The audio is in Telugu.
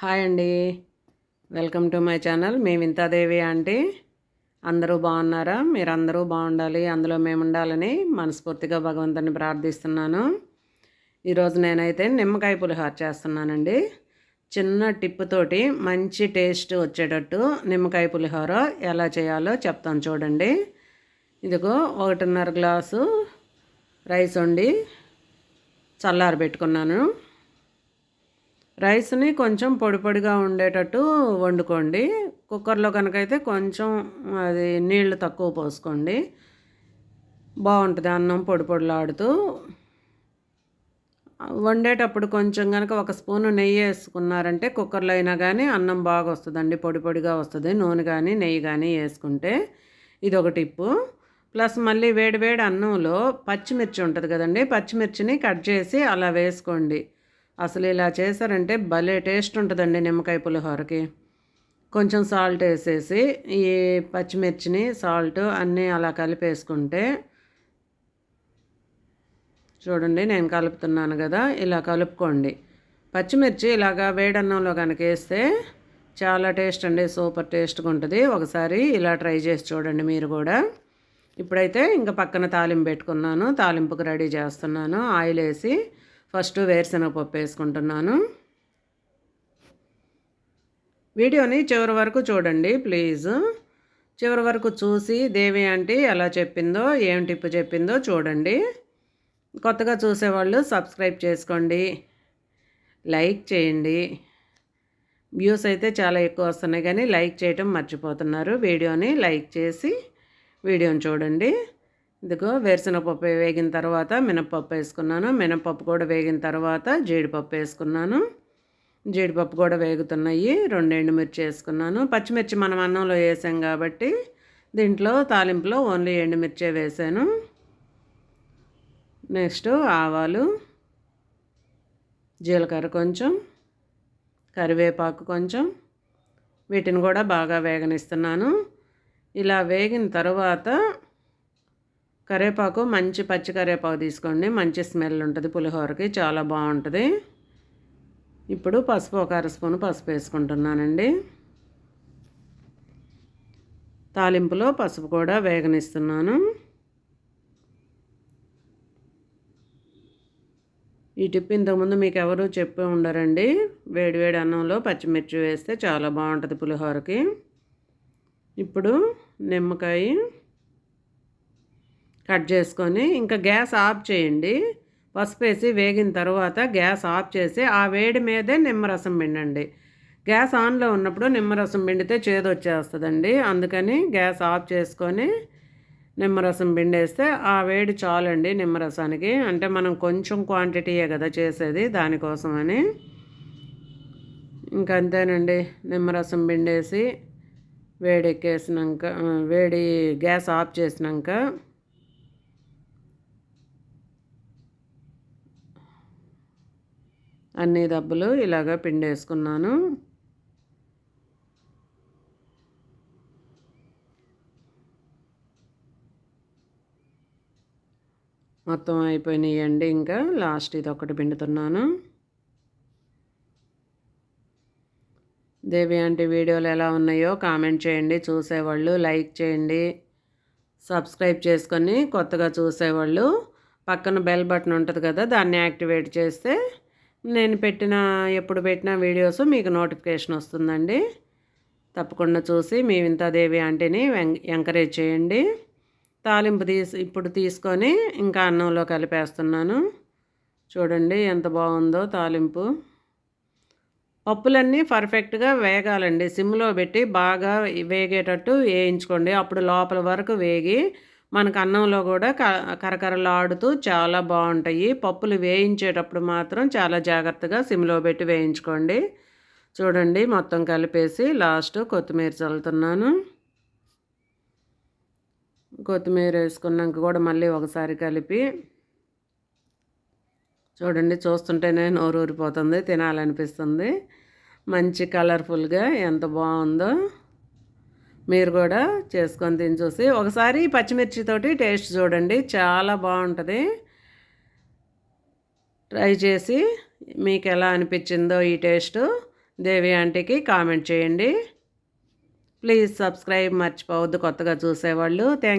హాయ్ అండి. Welcome to my channel. మేము ఇంతాదేవి ఆంటీ. అందరూ బాగున్నారా? మీరు అందరూ బాగుండాలి. అందులో మేము ఉండాలని మనస్ఫూర్తిగా భగవంతుని ప్రార్థిస్తున్నాను. ఈరోజు నేనైతే నిమ్మకాయ పులిహోర చేస్తున్నానండి. చిన్న టిప్ తోటి మంచి టేస్ట్ వచ్చేటట్టు నిమ్మకాయ పులిహోర ఎలా చేయాలో చెప్తాను చూడండి. ఇదిగో ఒకటిన్నర గ్లాసు రైస్ వండి చల్లారి పెట్టుకున్నాను రైస్ని కొంచెం పొడి పొడిగా ఉండేటట్టు వండుకోండి. కుక్కర్లో కనుకైతే కొంచెం అది నీళ్ళు తక్కువ పోసుకోండి. బాగుంటుంది అన్నం పొడి పొడిలాడుతూ. వండేటప్పుడు కొంచెం కనుక ఒక స్పూను నెయ్యి వేసుకున్నారంటే కుక్కర్లో అయినా కానీ అన్నం బాగా వస్తుందండి. పొడి పొడిగా వస్తుంది. నూనె కానీ నెయ్యి కానీ వేసుకుంటే ఇది ఒక టిప్పు. ప్లస్ మళ్ళీ వేడి వేడి అన్నంలో పచ్చిమిర్చి ఉంటుంది కదండి. పచ్చిమిర్చిని కట్ చేసి అలా వేసుకోండి. అసలు ఇలా చేశారంటే భలే టేస్ట్ ఉంటుందండి నిమ్మకాయ పులిహోరకి. కొంచెం సాల్ట్ వేసేసి ఈ పచ్చిమిర్చిని సాల్ట్ అన్నీ అలా కలిపేసుకుంటే చూడండి నేను కలుపుతున్నాను కదా ఇలా కలుపుకోండి. పచ్చిమిర్చి ఇలాగా వేడన్నంలో కనుక వేస్తే చాలా టేస్ట్ అండి సూపర్ టేస్ట్గా ఉంటుంది. ఒకసారి ఇలా ట్రై చేసి చూడండి మీరు కూడా. ఇప్పుడైతే ఇంకా పక్కన తాలింపు పెట్టుకున్నాను తాలింపుకి రెడీ చేస్తున్నాను. ఆయిల్ వేసి ఫస్ట్ వేరుశనగ పప్పు వేసుకుంటున్నాను. వీడియోని చివరి వరకు చూడండి ప్లీజ్. చివరి వరకు చూసి దేవి ఆంటీ ఎలా చెప్పిందో ఏం టిప్పు చెప్పిందో చూడండి. కొత్తగా చూసేవాళ్ళు సబ్స్క్రైబ్ చేసుకోండి లైక్ చేయండి. వ్యూస్ అయితే చాలా ఎక్కువ వస్తున్నాయి కానీ లైక్ చేయటం మర్చిపోతున్నారు. వీడియోని లైక్ చేసి వీడియోని చూడండి. ఇదిగో వేరుశనగపప్పు వేగిన తర్వాత మినప్పప్పు వేసుకున్నాను. మినప్పప్పు కూడా వేగిన తర్వాత జీడిపప్పు వేసుకున్నాను. జీడిపప్పు కూడా వేగుతున్నాయి. రెండు ఎండుమిర్చి వేసుకున్నాను. పచ్చిమిర్చి మనం అన్నంలో వేసాం కాబట్టి దీంట్లో తాలింపులో ఓన్లీ ఎండుమిర్చే వేసాను. నెక్స్ట్ ఆవాలు జీలకర్ర కొంచెం కరివేపాకు కొంచెం వీటిని కూడా బాగా వేగనిస్తున్నాను. ఇలా వేగిన తర్వాత కరివేపాకు మంచి పచ్చి కరివేపాకు తీసుకోండి. మంచి స్మెల్ ఉంటుంది పులిహోరకి చాలా బాగుంటుంది. ఇప్పుడు పసుపు ఒక అర స్పూన్ పసుపు వేసుకుంటున్నానండి. తాలింపులో పసుపు కూడా వేగనిస్తున్నాను. ఈ టిప్ ఇంతకుముందు మీకు ఎవరు చెప్పి ఉండరండి. వేడివేడి అన్నంలో పచ్చిమిర్చి వేస్తే చాలా బాగుంటుంది పులిహోరకి. ఇప్పుడు నిమ్మకాయ కట్ చేసుకొని ఇంకా గ్యాస్ ఆఫ్ చేయండి. పసుపు వేసి వేగిన తర్వాత గ్యాస్ ఆఫ్ చేసి ఆ వేడి మీదే నిమ్మరసం పిండండి. గ్యాస్ ఆన్లో ఉన్నప్పుడు నిమ్మరసం పిండితే చేదు వచ్చేస్తుందండి. అందుకని గ్యాస్ ఆఫ్ చేసుకొని నిమ్మరసం పిండేస్తే ఆ వేడి చాలండి నిమ్మరసానికి. అంటే మనం కొంచెం క్వాంటిటీయే కదా చేసేది దానికోసమని. ఇంకంతేనండి నిమ్మరసం పిండేసి వేడి ఎక్కేసినాక వేడి గ్యాస్ ఆఫ్ చేసినాక అన్ని దెబ్బలు ఇలాగ పిండేసుకున్నాను. మొత్తం అయిపోయినాయండి ఇంకా. లాస్ట్ ఇది ఒకటి పిండుతున్నాను. దేవి అంటే వీడియోలు ఎలా ఉన్నాయో కామెంట్ చేయండి. చూసేవాళ్ళు లైక్ చేయండి. సబ్స్క్రైబ్ చేసుకొని కొత్తగా చూసేవాళ్ళు పక్కన బెల్ బటన్ ఉంటుంది కదా దాన్ని యాక్టివేట్ చేస్తే నేను పెట్టిన ఎప్పుడు పెట్టిన వీడియోస్ మీకు నోటిఫికేషన్ వస్తుందండి. తప్పకుండా చూసి మీ వింతాదేవి ఆంటీని ఎంకరేజ్ చేయండి. తాలింపు తీసి ఇప్పుడు తీసుకొని ఇంకా అన్నంలో కలిపేస్తున్నాను. చూడండి ఎంత బాగుందో తాలింపు. పప్పులన్నీ పర్ఫెక్ట్గా వేగాలండి. సిమ్లో పెట్టి బాగా వేగేటట్టు వేయించుకోండి. అప్పుడు లోపల వరకు వేగి మనకు అన్నంలో కూడా క కరకరలాడుతూ చాలా బాగుంటాయి. పప్పులు వేయించేటప్పుడు మాత్రం చాలా జాగ్రత్తగా సిమ్లో పెట్టి వేయించుకోండి. చూడండి మొత్తం కలిపేసి లాస్ట్ కొత్తిమీర చల్లుతున్నాను. కొత్తిమీర వేసుకున్నాక కూడా మళ్ళీ ఒకసారి కలిపి చూడండి చూస్తుంటేనే నోరు ఊరిపోతుంది తినాలనిపిస్తుంది. మంచి కలర్ఫుల్గా ఎంత బాగుందో. మీరు కూడా చేసుకొని తిని చూసి ఒకసారి పచ్చిమిర్చితోటి టేస్ట్ చూడండి. చాలా బాగుంటుంది. ట్రై చేసి మీకు ఎలా అనిపించిందో ఈ టేస్ట్ దేవి ఆంటీకి కామెంట్ చేయండి. ప్లీజ్ సబ్స్క్రైబ్ మర్చిపోవద్దు కొత్తగా చూసేవాళ్ళు. థ్యాంక్